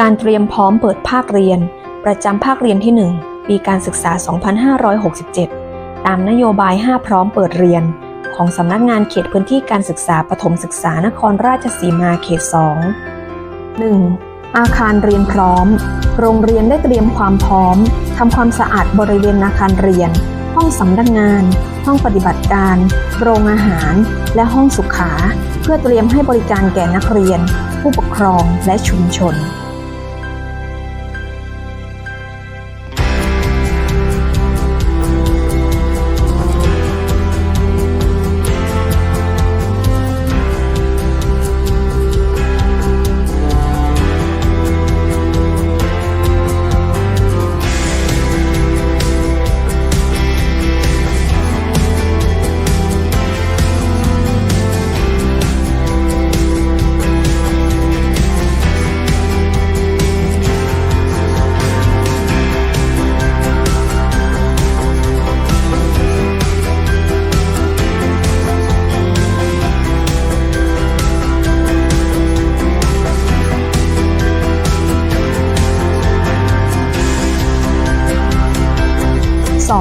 การเตรียมพร้อมเปิดภาคเรียน ประจำภาคเรียนที่ 1 ปีการศึกษา 2567 ตามนโยบาย 5 พร้อมเปิดเรียน ของสำนักงานเขตพื้นที่การศึกษาปฐมศึกษานครราชสีมาเขต 2 1. อาคารเรียนพร้อม โรงเรียนได้เตรียมความพร้อมทำความสะอาดบริเวณอาคารเรียน ห้องสำนักงาน ห้องปฏิบัติการ โรงอาหาร และห้องสุขา เพื่อเตรียมให้บริการแก่นักเรียน ผู้ปกครองและชุมชน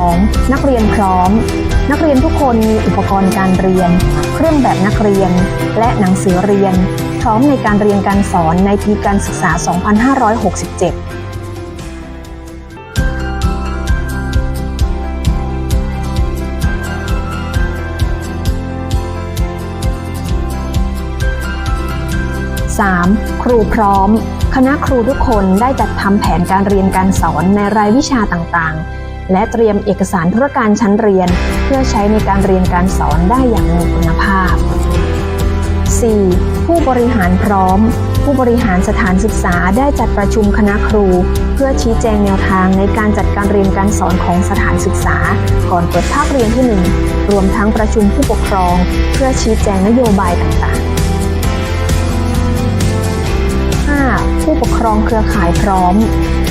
2. นักเรียนพร้อม นักเรียนทุกคนมีอุปกรณ์การเรียน เครื่องแบบนักเรียน และหนังสือเรียน พร้อมในการเรียนการสอนในปีการศึกษา 2567 3. ครูพร้อม คณะครูทุกคนได้จัดทำแผนการเรียนการสอนในรายวิชาต่างๆ และเตรียมเอกสารธุรการชั้นเรียน เพื่อใช้ในการเรียนการสอนได้อย่างมีคุณภาพ 4. ผู้บริหารพร้อม ผู้บริหารสถานศึกษาได้จัดประชุมคณะครู เพื่อชี้แจงแนวทางในการจัดการเรียนการสอนของสถานศึกษา ก่อนเปิดภาคเรียนที่ 1 รวมทั้งประชุมผู้ปกครอง เพื่อชี้แจงนโยบายต่างๆ 5. ผู้ปกครองเครือข่ายพร้อม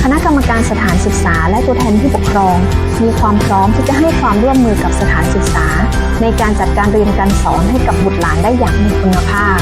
คณะกรรมการสถานศึกษาและตัวแทนผู้ปกครอง มีความพร้อมที่จะให้ความร่วมมือกับสถานศึกษา ในการจัดการเรียนการสอนให้กับบุตรหลานได้อย่างมีคุณภาพ